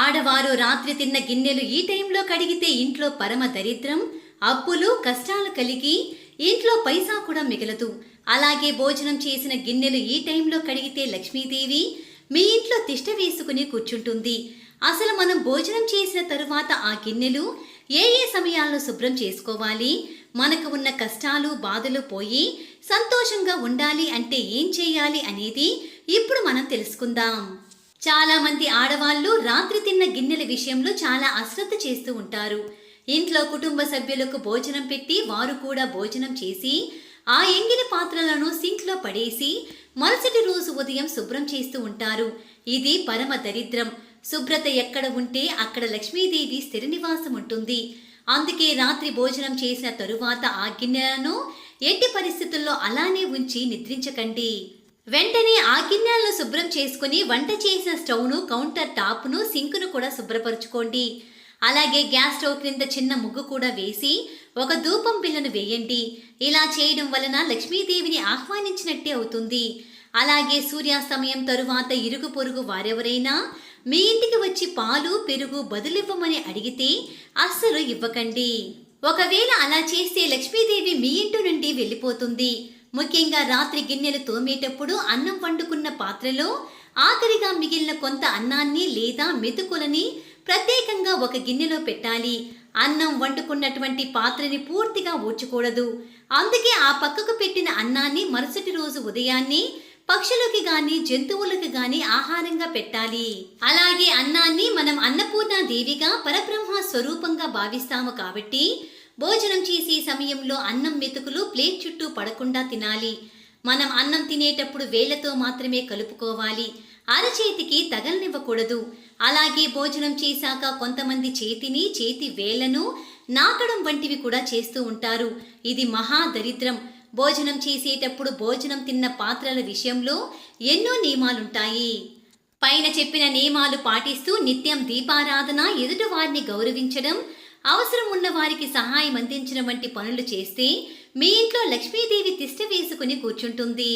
ఆడవారు రాత్రి తిన్న గిన్నెలు ఈ టైంలో కడిగితే ఇంట్లో పరమ దరిద్రం అప్పులు కష్టాలు కలిగి ఇంట్లో పైసా కూడా మిగలదు. అలాగే భోజనం చేసిన గిన్నెలు ఈ టైంలో కడిగితే లక్ష్మీదేవి మీ ఇంట్లో తిష్ట వేసుకుని కూర్చుంటుంది. అసలు మనం భోజనం చేసిన తరువాత ఆ గిన్నెలు ఏ ఏ సమయాల్లో శుభ్రం చేసుకోవాలి? మనకు ఉన్న కష్టాలు బాధలు పోయి సంతోషంగా ఉండాలి అంటే ఏం చేయాలి అనేది ఇప్పుడు మనం తెలుసుకుందాం. చాలా మంది ఆడవాళ్ళు రాత్రి తిన్న గిన్నెల విషయంలో చాలా అశ్రద్ధ చేస్తూ ఉంటారు. ఇంట్లో కుటుంబ సభ్యులకు భోజనం పెట్టి వారు కూడా భోజనం చేసి ఆ ఎంగిలి పాత్రలను సింక్లో పడేసి మరుసటి రోజు ఉదయం శుభ్రం చేస్తూ ఉంటారు. ఇది పరమ దరిద్రం. శుభ్రత ఎక్కడ ఉంటే అక్కడ లక్ష్మీదేవి స్థిర నివాసం ఉంటుంది. అందుకే రాత్రి భోజనం చేసిన తరువాత ఆ గిన్నెలను ఎట్టి పరిస్థితుల్లో అలానే ఉంచి నిద్రించకండి. వెంటనే ఆ గిన్నెలను శుభ్రం చేసుకుని వంట చేసిన స్టవ్ను కౌంటర్ టాప్ను సింక్ను కూడా శుభ్రపరచుకోండి. అలాగే గ్యాస్ స్టవ్ క్రింద చిన్న ముగ్గు కూడా వేసి ఒక ధూపం పిల్లను వేయండి. ఇలా చేయడం వలన లక్ష్మీదేవిని ఆహ్వానించినట్టే అవుతుంది. అలాగే సూర్యాస్తమయం తరువాత ఇరుగు పొరుగు వారెవరైనా మీ ఇంటికి వచ్చి పాలు పెరుగు బదులివ్వమని అడిగితే అస్సలు ఇవ్వకండి. ఒకవేళ అలా చేస్తే లక్ష్మీదేవి మీ ఇంటి నుండి వెళ్ళిపోతుంది. ముఖ్యంగా రాత్రి గిన్నెలు తోమేటప్పుడు అన్నం వండుకున్న పాత్రలో ఆఖరిగా మిగిలిన కొంత అన్నాన్ని లేదా మెతుకులని ప్రత్యేకంగా ఒక గిన్నెలో పెట్టాలి. అన్నం వండుకున్నటువంటి పాత్రని పూర్తిగా ఊడ్చకూడదు. అందుకే ఆ పక్కకు పెట్టిన అన్నాన్ని మరుసటి రోజు ఉదయాన్నే పక్షులకి గాని జంతువులకు గాని ఆహారంగా పెట్టాలి. అలాగే అన్నాన్ని మనం అన్నపూర్ణ దేవిగా పరబ్రహ్మ స్వరూపంగా భావిస్తాము కాబట్టి భోజనం చేసే సమయంలో అన్నం మెతుకులు ప్లేట్ చుట్టూ పడకుండా తినాలి. మనం అన్నం తినేటప్పుడు వేళ్ళతో మాత్రమే కలుపుకోవాలి. అరచేతికి తగలనివ్వకూడదు. అలాగే భోజనం చేశాక కొంతమంది చేతిని చేతి వేళ్ళను నాకడం వంటివి కూడా చేస్తూ ఉంటారు. ఇది మహా దరిద్రం. భోజనం చేసేటప్పుడు భోజనం తిన్న పాత్రల విషయంలో ఎన్నో నియమాలుంటాయి. పైన చెప్పిన నియమాలు పాటిస్తూ నిత్యం దీపారాధన ఎదుటివారిని గౌరవించడం అవసరం ఉన్న వారికి సహాయం అందించిన వంటి పనులు చేస్తే మీ ఇంట్లో లక్ష్మీదేవి తిష్ట వేసుకుని కూర్చుంటుంది.